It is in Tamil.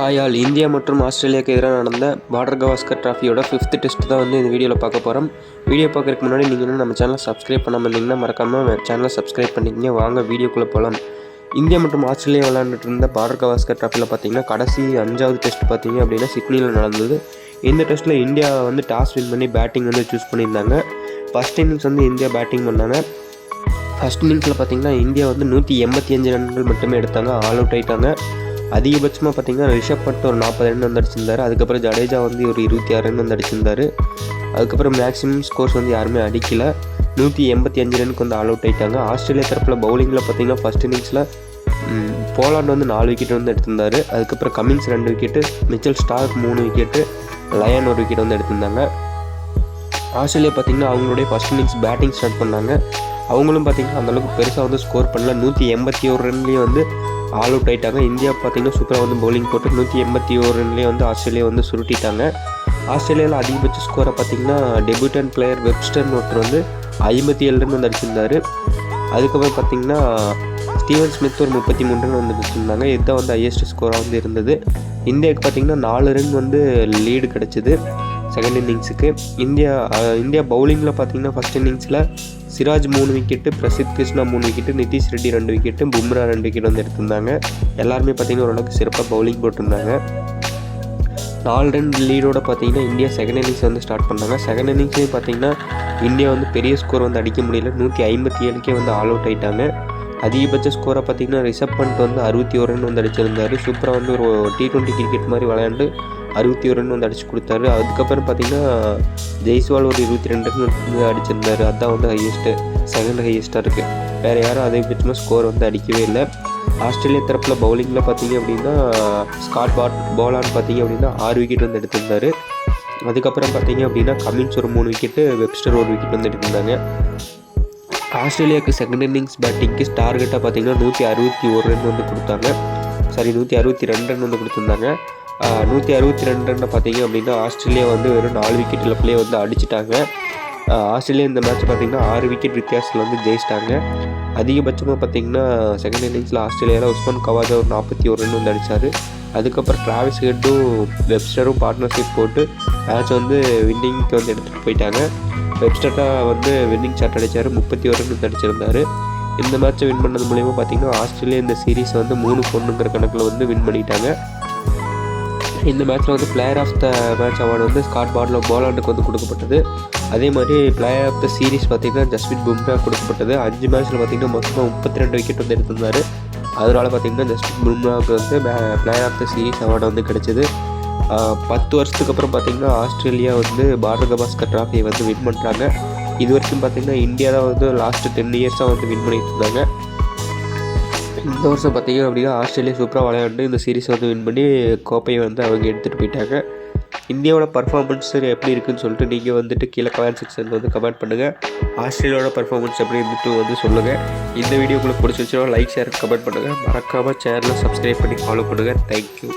ஹாய் இந்தியா மற்றும் ஆஸ்திரேலியாவுக்கு எதிராக நடந்த பார்டர் கவாஸ்கர் ட்ராஃபியோட ஃபிஃப்த் டெஸ்ட் தான் வந்து இந்த வீடியோவில் பார்க்க போகிறோம் வீடியோ பார்க்குறதுக்கு முன்னாடி நீங்கள் இன்னும் நம்ம சேனலை சப்ஸ்கிரைப் பண்ணாமல் இருந்தீங்கன்னா மறக்காமல் சேனலை சப்ஸ்கிரைப் பண்ணிக்கங்க. வாங்க வீடியோக்குள்ளே போகலாம் இந்தியா மற்றும் ஆஸ்திரேலியா விளையாண்டுட்டு இருந்த பார்டர் கவாஸ்கர் ட்ராஃபியில் பார்த்தீங்கன்னா கடைசி அஞ்சாவது டெஸ்ட் பார்த்தீங்க அப்படின்னா சிட்னியில் நடந்தது. இந்த டெஸ்ட்டில் இந்தியா வந்து டாஸ் வின் பண்ணி பேட்டிங் வந்து சூஸ் பண்ணியிருந்தாங்க. ஃபஸ்ட் இன்னிங்ஸ் வந்து இந்தியா பேட்டிங் பண்ணாங்க. ஃபஸ்ட் இன்னிங்ஸில் பார்த்தீங்கன்னா இந்தியா வந்து நூற்றி எண்பத்தி அஞ்சு ரன்கள் மட்டுமே எடுத்தாங்க. ஆல் அவுட் ஆகிட்டாங்க அதிகபட்சமாக பார்த்தீங்கன்னா ரிஷப் பட் ஒரு நாற்பது ரன் வந்து அடிச்சிருந்தார் அதுக்கப்புறம் ஜடேஜா வந்து ஒரு இருபத்தி ஆறு ரன் வந்து அடிச்சிருந்தாரு அதுக்கப்புறம் மேக்ஸிமம் ஸ்கோர்ஸ் வந்து யாருமே அடிக்கல. நூற்றி எண்பத்தி அஞ்சு ரனுக்கு வந்து ஆல் அவுட் ஆயிட்டாங்க. ஆஸ்திரேலியா தரப்பில் பவுலிங்கில் பார்த்தீங்கன்னா ஃபஸ்ட் இன்னிங்ஸில் போலாண்ட் வந்து நாலு விக்கெட் வந்து எடுத்திருந்தாரு. அதுக்கப்புறம் கமின்ஸ் ரெண்டு விக்கெட்டு மிச்சல் ஸ்டார்க் மூணு விக்கெட்டு லயன் ஒரு விக்கெட் வந்து எடுத்திருந்தாங்க. ஆஸ்திரேலியா பார்த்தீங்கன்னா அவங்களுடைய ஃபஸ்ட் இன்னிங்ஸ் பேட்டிங் ஸ்டார்ட் பண்ணாங்க. அவங்களும் பார்த்தீங்கன்னா அந்தளவுக்கு பெருசாக வந்து ஸ்கோர் பண்ணல. நூற்றி எண்பத்தி ஒரு ரன்லேயே வந்து ஆல் அவுட் ஆயிட்டாங்க. இந்தியா பார்த்தீங்கன்னா சூப்பராக வந்து பவுலிங் போட்டு நூற்றி எண்பத்தி ஒரு ரன்லேயே வந்து ஆஸ்திரேலியா வந்து சுருட்டிட்டாங்க. ஆஸ்திரேலியாவில் அதிகபட்ச ஸ்கோரை பார்த்தீங்கன்னா டெபியூட்டன் பிளேயர் வெப்ஸ்டர்னு ஒருத்தர் வந்து ஐம்பத்தி ஏழு ரன் வந்து அடிச்சிருந்தாரு. அதுக்கப்புறம் பார்த்தீங்கன்னா ஸ்டீவன் ஸ்மித் ஒரு முப்பத்தி மூணு ரன் வந்து அடிச்சிருந்தாங்க. இதுதான் வந்து ஹையஸ்ட் ஸ்கோராக வந்து இருந்தது. இந்தியாவுக்கு பார்த்தீங்கன்னா நாலு ரன் வந்து லீடு கிடச்சிது. செகண்ட் இன்னிங்ஸுக்கு இந்தியா இந்தியா பவுலிங்கில் பார்த்தீங்கன்னா ஃபஸ்ட் இன்னிங்ஸில் சிராஜ் மூணு விக்கெட்டு பிரசித் கிருஷ்ணா மூணு விக்கெட்டு நிதிஷ் ரெட்டி ரெண்டு விக்கெட்டு பும்ரா ரெண்டு விக்கெட் வந்து எடுத்திருந்தாங்க. எல்லாருமே பார்த்தீங்கன்னா ஓரளவுக்கு சிறப்பாக பவுலிங் போட்டிருந்தாங்க. நாலு ரன் லீடோட பார்த்தீங்கன்னா இந்தியா செகண்ட் இன்னிங்ஸ் வந்து ஸ்டார்ட் பண்ணாங்க. செகண்ட் இன்னிங்ஸ்லேயும் பார்த்தீங்கன்னா இந்தியா வந்து பெரிய ஸ்கோர் வந்து அடிக்க முடியல. நூற்றி ஐம்பத்தி ஏழுக்கே வந்து ஆல் அவுட் ஆயிட்டாங்க. அதிகபட்ச ஸ்கோரை பார்த்தீங்கன்னா ரிஷப் பண்ட் வந்து அறுபத்தி ஒரு ரன் வந்து அடிச்சிருந்தாரு. சூப்பராக வந்து ஒரு டி டுவெண்ட்டி கிரிக்கெட் மாதிரி விளையாண்டு அறுபத்தி ஒரு ரன் வந்து அடிச்சு கொடுத்தாரு. அதுக்கப்புறம் பார்த்தீங்கன்னா ஜெய்ஸ்வால் ஒரு இருபத்தி ரெண்டு ரன் வந்து அடிச்சிருந்தாரு. அதுதான் வந்து ஹையஸ்ட்டு செகண்ட் ஹையஸ்ட்டாக இருக்குது வேறு யாரும் அதிகபட்சமாக ஸ்கோர் வந்து அடிக்கவே இல்லை. ஆஸ்திரேலியா தரப்பில் பவுலிங்கில் பார்த்தீங்க அப்படின்னா ஸ்காட் பாட் பவுலான்னு பார்த்தீங்க அப்படின்னா ஆறு விக்கெட் வந்து எடுத்திருந்தாரு. அதுக்கப்புறம் பார்த்தீங்க அப்படின்னா கமின்ஸ் ஒரு மூணு விக்கெட்டு வெப்ஸ்டர் ஒரு விக்கெட் வந்து எடுத்திருந்தாங்க. ஆஸ்திரேலியாவுக்கு செகண்ட் இன்னிங்ஸ் பேட்டிங்க்கு டார்கெட்டாக பார்த்தீங்கன்னா நூற்றி அறுபத்தி ஒரு ரன் வந்து கொடுத்தாங்க. சாரி நூற்றி அறுபத்தி ரெண்டு ரன் வந்து கொடுத்துருந்தாங்க. நூற்றி அறுபத்தி ரெண்டு ரன்னை பார்த்தீங்க அப்படின்னா ஆஸ்திரேலியா வந்து வெறும் நாலு விக்கெட் இழப்பிலே வந்து அடிச்சிட்டாங்க. ஆஸ்திரேலியா இந்த மேட்ச் பார்த்திங்கன்னா ஆறு விக்கெட் வித்தியாசத்தில் வந்து ஜெயிச்சிட்டாங்க. அதிகபட்சமாக பார்த்தீங்கன்னா செகண்ட் இன்னிங்ஸில் ஆஸ்திரேலியாவில் உஸ்மான் கவாஜா ஒரு நாற்பத்தி ஒரு ரன் வந்து அடித்தார் அதுக்கப்புறம் டிராவிஸ் ஹெட்டும் வெப்ஸ்டரும் பார்ட்னர்ஷிப் போட்டு மேட்ச் வந்து வின்னிங்க்கு வந்து எடுத்துகிட்டு போயிட்டாங்க. வெப்ஸ்டர்ட்டா வந்து வின்னிங் ஷாட் அடித்தார் முப்பத்தி ஒரு ரன் வந்து இந்த மேட்ச்சை வின் பண்ணது மூலிமா பார்த்தீங்கன்னா ஆஸ்திரேலியா இந்த சீரீஸ் வந்து மூணு பொண்ணுங்கிற கணக்கில் வந்து வின் பண்ணிட்டாங்க. இந்த மேட்ச்சில் வந்து player of the match award வந்து ஸ்காட் பாட்லோ போலாண்டுக்கு வந்து கொடுக்கப்பட்டது. அதே மாதிரி பிளேயர் ஆஃப் த சீரிஸ் பார்த்திங்கன்னா ஜஸ்பின் பும்ரா கொடுக்கப்பட்டது. அஞ்சு மேட்ச்சில் பார்த்தீங்கன்னா மொத்தமாக முப்பத்தி ரெண்டு விக்கெட் வந்து எடுத்திருந்தார். அதனால பார்த்திங்கன்னா ஜஸ்பின் பும்ராவுக்கு வந்து player of the series award வந்து கிடைச்சிது. பத்து வருஷத்துக்கு அப்புறம் பார்த்திங்கன்னா ஆஸ்திரேலியா வந்து பாரத கபாஸ்கர் ட்ராஃபியை வந்து வின் பண்ணுறாங்க இது வரைக்கும் பார்த்தீங்கன்னா இந்தியா தான் வந்து லாஸ்ட்டு டென் இயர்ஸாக வந்து வின் பண்ணிட்டு இருந்தாங்க. இந்த வருஷம் பார்த்தீங்க அப்படின்னா ஆஸ்திரேலியா சூப்பராக விளையாண்டு இந்த சீரிஸ் வந்து வின் பண்ணி கோப்பையை வந்து அவங்க எடுத்துகிட்டு போயிட்டாங்க. இந்தியாவோட பர்ஃபார்மன்ஸ் எப்படி இருக்குதுன்னு சொல்லிட்டு நீங்கள் வந்துட்டு கீழே கமெண்ட் செக்ஷனில் வந்து கமெண்ட் பண்ணுங்கள் ஆஸ்திரேலியாவோட பர்ஃபார்மன்ஸ் எப்படி இருந்துட்டு வந்து சொல்லுங்கள் இந்த வீடியோ உங்களுக்கு பிடிச்சிருச்சுன்னா லைக் ஷேர் கமெண்ட் பண்ணுங்கள் மறக்காமல் சேனலை சப்ஸ்கிரைப் பண்ணி ஃபாலோ பண்ணுங்கள் தேங்க்யூ